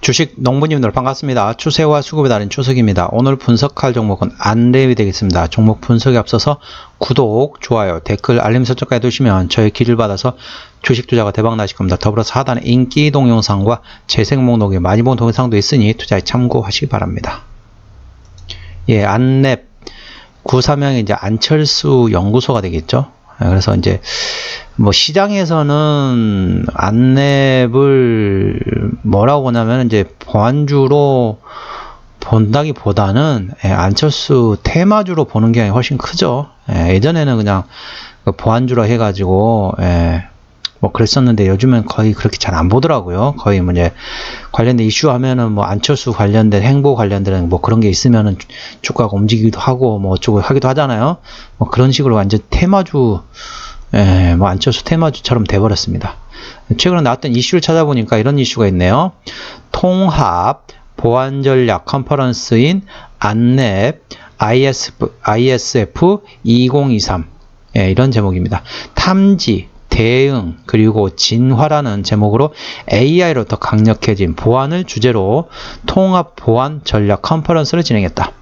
주식 농부님들 반갑습니다. 추세와 수급에 달인 추석입니다. 오늘 분석할 종목은 안랩이 되겠습니다. 종목 분석에 앞서서 구독, 좋아요, 댓글, 알림 설정까지 해두시면 저의 길을 받아서 주식 투자가 대박 나실 겁니다. 더불어서 하단에 인기 동영상과 재생 목록에 많이 본 동영상도 있으니 투자에 참고하시기 바랍니다. 예, 안랩 구사명이 이제 안철수 연구소가 되겠죠. 예, 그래서 이제 뭐 시장에서는 안랩을 뭐라고 보냐면 이제 보안주로 본다기보다는 예, 안철수 테마주로 보는 경향이 훨씬 크죠. 예, 예전에는 그냥 그 보안주로 해가지고 예, 뭐 그랬었는데 요즘은 거의 그렇게 잘 안 보더라고요. 거의 뭐 이제 관련된 이슈 하면은 뭐 안철수 관련된 행보 관련된 뭐 그런 게 있으면은 주- 주가가 움직이기도 하고 뭐 어쩌고 하기도 하잖아요. 뭐 그런 식으로 완전 테마주 예, 뭐 안철수 테마주처럼 돼버렸습니다. 최근에 나왔던 이슈를 찾아보니까 이런 이슈가 있네요. 통합 보안 전략 컨퍼런스인 안랩 ISF, ISF 2023 예, 이런 제목입니다. 탐지, 대응, 그리고 진화라는 제목으로 AI로 더 강력해진 보안을 주제로 통합 보안 전략 컨퍼런스를 진행했다.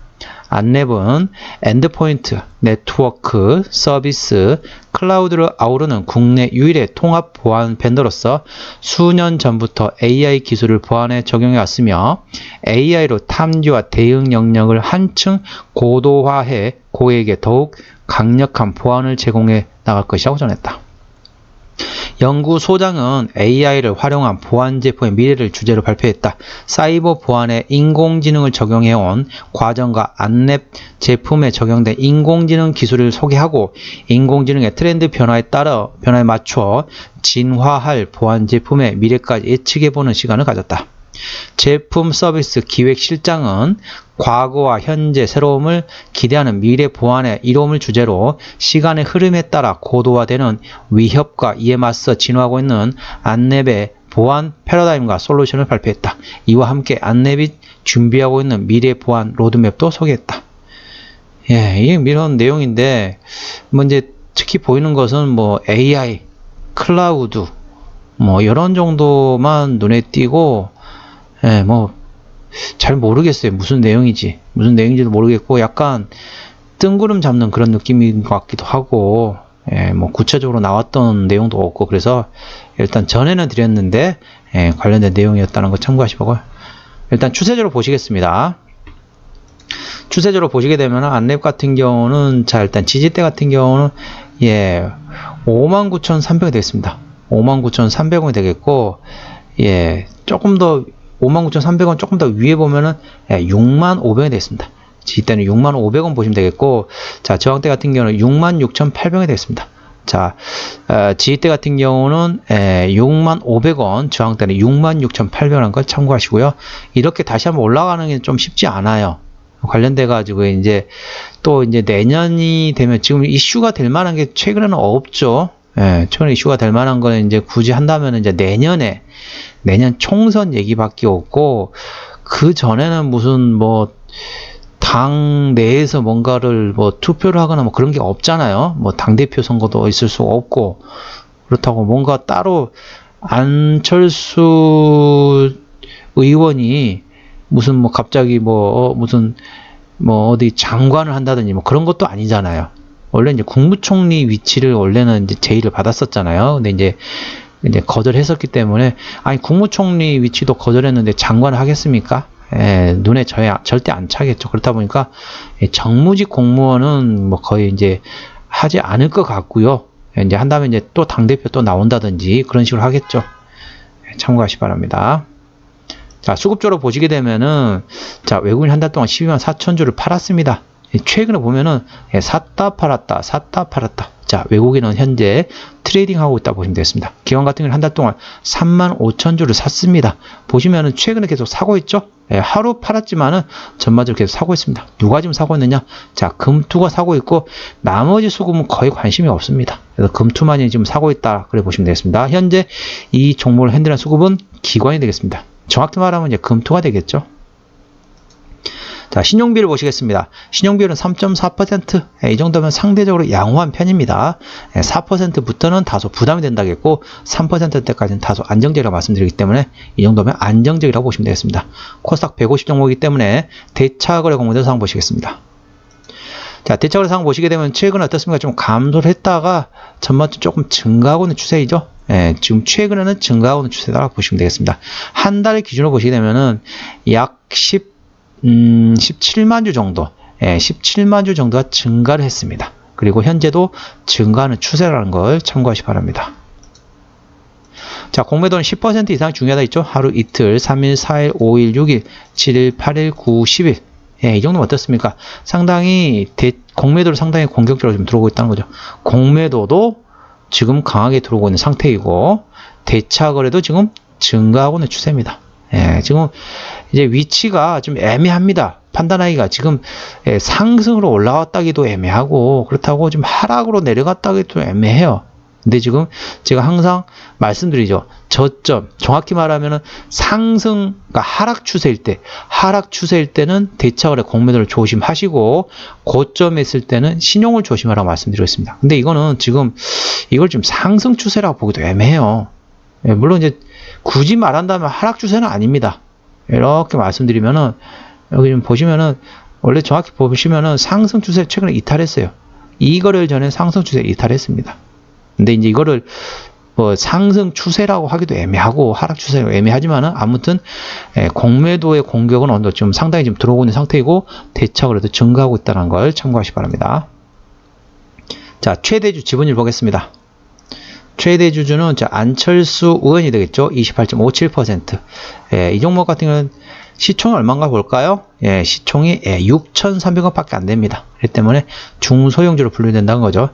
안랩은 엔드포인트, 네트워크, 서비스, 클라우드를 아우르는 국내 유일의 통합 보안 벤더로서 수년 전부터 AI 기술을 보안에 적용해 왔으며 AI로 탐지와 대응 영역을 한층 고도화해 고객에게 더욱 강력한 보안을 제공해 나갈 것이라고 전했다. 연구소장은 AI를 활용한 보안 제품의 미래를 주제로 발표했다. 사이버 보안에 인공지능을 적용해온 과정과 안랩 제품에 적용된 인공지능 기술을 소개하고 인공지능의 트렌드 변화에 따라 변화에 맞춰 진화할 보안 제품의 미래까지 예측해보는 시간을 가졌다. 제품 서비스 기획 실장은 과거와 현재 새로움을 기대하는 미래 보안의 이로움을 주제로 시간의 흐름에 따라 고도화되는 위협과 이에 맞서 진화하고 있는 안랩의 보안 패러다임과 솔루션을 발표했다. 이와 함께 안랩이 준비하고 있는 미래 보안 로드맵도 소개했다. 예, 이런 내용인데, 뭐 이제 특히 보이는 것은 뭐 AI, 클라우드, 뭐 이런 정도만 눈에 띄고, 예, 뭐, 잘 모르겠어요. 무슨 내용이지. 무슨 내용인지도 모르겠고, 약간 뜬구름 잡는 그런 느낌인 것 같기도 하고, 예, 뭐, 구체적으로 나왔던 내용도 없고, 그래서 일단 전에는 드렸는데, 예, 관련된 내용이었다는 거 참고하시고, 일단 추세적으로 보시겠습니다. 추세적으로 보시게 되면 안랩 같은 경우는 자 일단 지지대 같은 경우는 예 59,300이 되겠습니다. 59,300원이 되겠고 예 조금 더 59,300원 조금 더 위에 보면은 예, 6,500원이 되겠습니다. 지지대는 6,500원 보시면 되겠고 자 저항대 같은 경우는 66,800원이 되겠습니다. 자, 어, 지지대 같은 경우는 에, 6,500원, 저항대는 66,800원 걸 참고하시고요. 이렇게 다시 한번 올라가는 게 좀 쉽지 않아요. 관련돼 가지고 이제 또 이제 내년이 되면 지금 이슈가 될 만한 게 최근에는 없죠. 예, 최근에 이슈가 될 만한 거는 이제 굳이 한다면 이제 내년에 내년 총선 얘기밖에 없고 그 전에는 무슨 뭐 당 내에서 뭔가를 뭐 투표를 하거나 뭐 그런 게 없잖아요. 뭐 당 대표 선거도 있을 수 없고 그렇다고 뭔가 따로 안철수 의원이 무슨 뭐 갑자기 뭐 어, 무슨 뭐 어디 장관을 한다든지 뭐 그런 것도 아니잖아요. 원래 이제 국무총리 위치를 원래는 이제 제의를 받았었잖아요. 근데 이제 이제 거절했었기 때문에 아니 국무총리 위치도 거절했는데 장관을 하겠습니까? 예, 눈에 저에 절대 안 차겠죠. 그렇다 보니까 이 정무직 공무원은 뭐 거의 이제 하지 않을 것 같고요. 예, 이제 한다면 이제 또 당대표 또 나온다든지 그런 식으로 하겠죠. 예, 참고하시 기 바랍니다. 자, 수급적으로 보시게 되면은, 자, 외국인 한 달 동안 12만 4천 주를 팔았습니다. 예, 최근에 보면은, 예, 샀다 팔았다, 샀다 팔았다. 자, 외국인은 현재 트레이딩 하고 있다 보시면 되겠습니다. 기관 같은 경우는 한 달 동안 3만 5천 주를 샀습니다. 보시면은 최근에 계속 사고 있죠? 예, 하루 팔았지만은 전반적으로 계속 사고 있습니다. 누가 지금 사고 있느냐? 자, 금투가 사고 있고, 나머지 수급은 거의 관심이 없습니다. 그래서 금투만이 지금 사고 있다. 그래 보시면 되겠습니다. 현재 이 종목을 핸들한 수급은 기관이 되겠습니다. 정확히 말하면 이제 금투가 되겠죠. 자, 자, 신용비를 보시겠습니다. 신용비율은 3.4%. 예, 이 정도면 상대적으로 양호한 편입니다. 예, 4%부터는 다소 부담이 된다겠고 3%대까지는 다소 안정적이라고 말씀드리기 때문에 이 정도면 안정적이라고 보시면 되겠습니다. 코스닥 150 종목이기 때문에 대차거래 공모전 상황 보시겠습니다. 자, 대차거래 상황 보시게 되면 최근에 어떻습니까? 좀 감소를 했다가 전반적으로 조금 증가하고 있는 추세이죠. 예, 지금 최근에는 증가하고 있는 추세다라고 보시면 되겠습니다. 한 달 기준으로 보시게 되면은 약 10, 음, 17만 주 정도, 예, 17만 주 정도가 증가를 했습니다. 그리고 현재도 증가하는 추세라는 걸 참고하시 기 바랍니다. 자, 공매도는 10% 이상 중요하다 있죠? 하루 이틀, 3일, 4일, 5일, 6일, 7일, 8일, 9, 10일. 예, 이 정도면 어떻습니까? 상당히 대, 공매도를 상당히 공격적으로 좀 들어오고 있다는 거죠. 공매도도 지금 강하게 들어오고 있는 상태이고 대차 거래도 지금 증가하고 있는 추세입니다. 예, 지금 이제 위치가 좀 애매합니다. 판단하기가 지금 예, 상승으로 올라왔다기도 애매하고 그렇다고 좀 하락으로 내려갔다기도 애매해요. 근데 지금 제가 항상 말씀드리죠. 저점, 정확히 말하면은 상승, 그러니까 하락 추세일 때, 하락 추세일 때는 대차거래 공매도를 조심하시고, 고점에 있을 때는 신용을 조심하라고 말씀드렸습니다. 근데 이거는 지금 이걸 좀 상승 추세라고 보기도 애매해요. 예, 물론 이제 굳이 말한다면 하락 추세는 아닙니다. 이렇게 말씀드리면은, 여기 좀 보시면은, 원래 정확히 보시면은 상승 추세 최근에 이탈했어요. 이거를 전에 상승 추세 이탈했습니다. 근데 이제 이거를 뭐 상승 추세라고 하기도 애매하고 하락 추세가 애매하지만은 아무튼 예, 공매도의 공격은 언더 좀 상당히 좀 들어오고 있는 상태이고 대차 그래도 증가하고 있다는 걸 참고하시 기 바랍니다. 자 최대주 지분율 보겠습니다. 최대 주주는 자 안철수 의원이 되겠죠. 28.57%. 예, 이 종목 같은 경우는 시총이 얼마인가 볼까요? 예, 시총이 예, 6,300원 밖에 안 됩니다. 그렇기 때문에 중소형주로 분류된다는 거죠.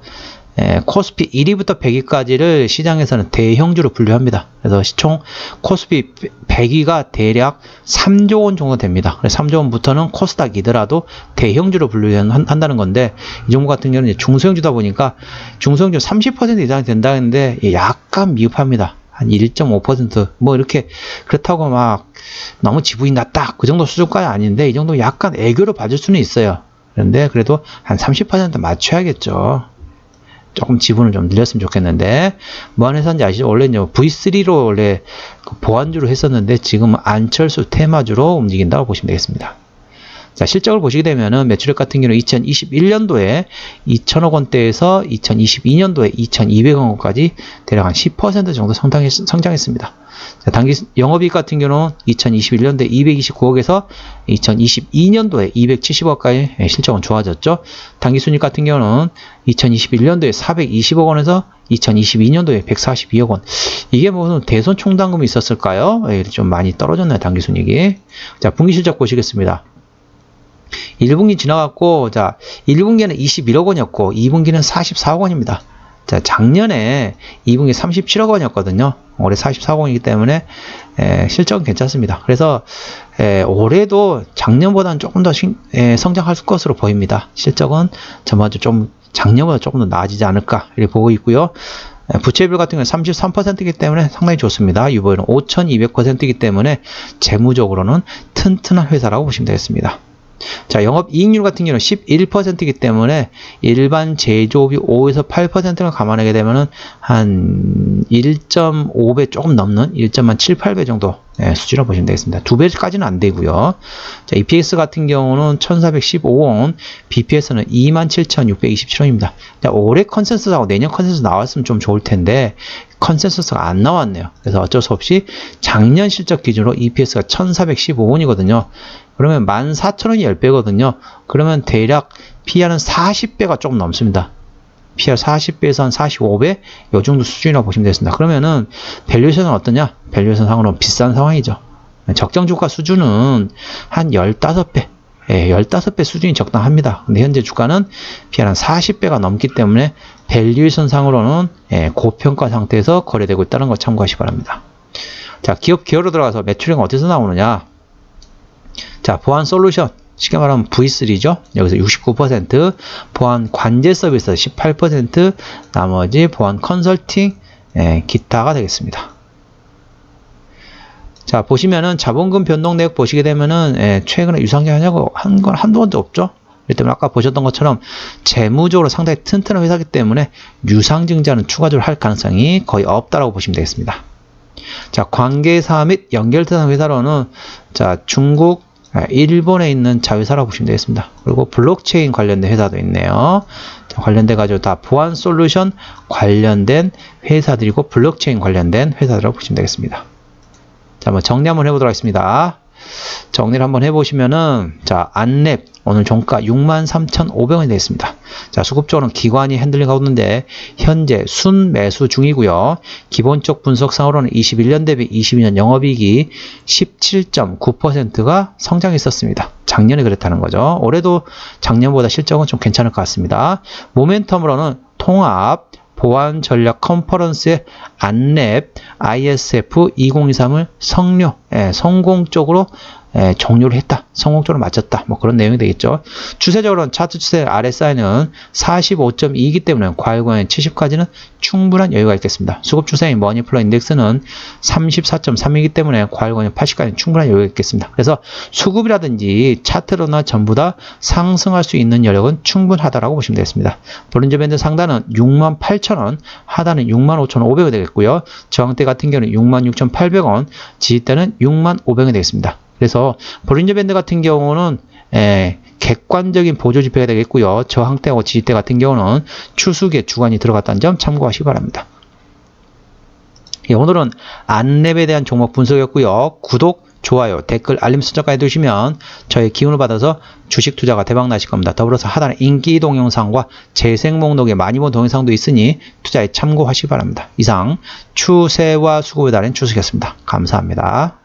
예, 코스피 1위부터 100위까지를 시장에서는 대형주로 분류합니다. 그래서 시총 코스피 100위가 대략 3조 원 정도 됩니다. 그래서 3조 원부터는 코스닥이더라도 대형주로 분류한다는 건데 이 종목 같은 경우는 중소형주다 보니까 중소형주 30% 이상이 된다는데 약간 미흡합니다. 한 1.5%뭐 이렇게 그렇다고 막 너무 지분이 낮다 그 정도 수준까지 아닌데 이 정도 약간 애교를 봐줄 수는 있어요. 그런데 그래도 한 30% 맞춰야겠죠. 조금 지분을 좀 늘렸으면 좋겠는데 뭐한 회사인지 아시죠? 원래 는 V3로 원래 그 보안주로 했었는데 지금은 안철수 테마주로 움직인다고 보시면 되겠습니다. 자, 실적을 보시게 되면은 매출액 같은 경우는 2021년도에 2천억 원대에서 2022년도에 2,200억 원까지 대략 한 10% 정도 성장했, 성장했습니다. 자, 단기 영업이익 같은 경우는 2021년도에 229억에서 2022년도에 270억까지 예, 실적은 좋아졌죠. 단기 순익 같은 경우는 2021년도에 420억 원에서 2022년도에 142억 원. 이게 무슨 대손 총담금이 있었을까요? 예, 좀 많이 떨어졌네요. 단기 순익이. 자, 분기 실적 보시겠습니다. 1분기 지나갔고, 자, 1분기는 21억 원이었고, 2분기는 44억 원입니다. 자, 작년에 2분기 37억 원이었거든요. 올해 44억 원이기 때문에 에, 실적은 괜찮습니다. 그래서 에, 올해도 작년보다는 조금 더 신, 에, 성장할 것으로 보입니다. 실적은 전반적으로 좀 작년보다 조금 더 나아지지 않을까 이렇게 보고 있고요. 부채비율 같은 경우는 33%이기 때문에 상당히 좋습니다. 유보율은 5200%이기 때문에 재무적으로는 튼튼한 회사라고 보시면 되겠습니다. 자, 영업 이익률 같은 경우는 11%이기 때문에 일반 제조업이 5에서 8%를 감안하게 되면은 한 1.5배 조금 넘는 1.78배 정도 예, 수준으로 보시면 되겠습니다. 두 배까지는 안 되고요. 자, EPS 같은 경우는 1415원, BPS는 27,627원입니다. 자, 올해 컨센서스하고 내년 컨센서스 나왔으면 좀 좋을 텐데 컨센서스가 안 나왔네요. 그래서 어쩔 수 없이 작년 실적 기준으로 EPS가 1415원이거든요. 그러면 14,000원이 10배거든요. 그러면 대략 PR은 40배가 조금 넘습니다. PR 40배에서 한 45배? 요 정도 수준이라고 보시면 되겠습니다. 그러면은 밸류에이션은 어떠냐? 밸류에이션 상으로 비싼 상황이죠. 적정 주가 수준은 한 15배, 예, 15배 수준이 적당합니다. 근데 현재 주가는 PR 한 40배가 넘기 때문에 밸류에이션 상으로는 예, 고평가 상태에서 거래되고 있다는 걸 참고하시기 바랍니다. 자, 기업 기어로 들어가서 매출액은 어디서 나오느냐? 자, 보안 솔루션. 쉽게 말하면 V3죠. 여기서 69%, 보안 관제 서비스 18%, 나머지 보안 컨설팅, 예, 기타가 되겠습니다. 자, 보시면은 자본금 변동 내역 보시게 되면은 예, 최근에 유상증 하냐고 한 건 한두 번도 없죠. 그렇기 때문에 아까 보셨던 것처럼 재무적으로 상당히 튼튼한 회사이기 때문에 유상증자는 추가적으로 할 가능성이 거의 없다라고 보시면 되겠습니다. 자, 관계사 및 연결대상 회사로는 자, 중국, 아, 일본에 있는 자회사라고 보시면 되겠습니다. 그리고 블록체인 관련된 회사도 있네요. 자, 관련돼 가지고 다 보안 솔루션 관련된 회사들이고 블록체인 관련된 회사들이라고 보시면 되겠습니다. 자, 한번 정리 한번 해보도록 하겠습니다. 정리를 한번 해보시면은 자 안랩 오늘 종가 63,500원이 되겠습니다. 자 수급적으로는 기관이 핸들링하고 있는데 현재 순 매수 중이고요. 기본적 분석상으로는 21년 대비 22년 영업이익이 17.9%가 성장했었습니다. 작년에 그랬다는 거죠. 올해도 작년보다 실적은 좀 괜찮을 것 같습니다. 모멘텀으로는 통합 보안 전략 컨퍼런스의 안랩 ISF 2023을 성료, 예, 성공적으로 예, 종료를 했다. 성공적으로 마쳤다. 뭐 그런 내용이 되겠죠. 추세적으로는 차트 추세 RSI는 45.2이기 때문에 과일광의 70까지는 충분한 여유가 있겠습니다. 수급 추세인 머니플러 인덱스는 34.3이기 때문에 과일광의 80까지는 충분한 여유가 있겠습니다. 그래서 수급이라든지 차트로나 전부 다 상승할 수 있는 여력은 충분하다라고 보시면 되겠습니다. 볼린저 밴드 상단은 68,000원, 하단은 65,500원 되겠고요. 저항대 같은 경우는 66,800원, 지지대는 65,500원이 되겠습니다. 그래서 볼린저 밴드 같은 경우는 에, 객관적인 보조 지표가 되겠고요. 저항대하고 지지대 같은 경우는 추수의 주관이 들어갔다는 점 참고하시기 바랍니다. 예, 오늘은 안랩에 대한 종목 분석이었고요. 구독, 좋아요, 댓글, 알림 설정까지 해두시면 저의 기운을 받아서 주식 투자가 대박 나실 겁니다. 더불어서 하단에 인기 동영상과 재생 목록에 많이 본 동영상도 있으니 투자에 참고하시기 바랍니다. 이상 추세와 수급에 달인 추석이었습니다. 감사합니다.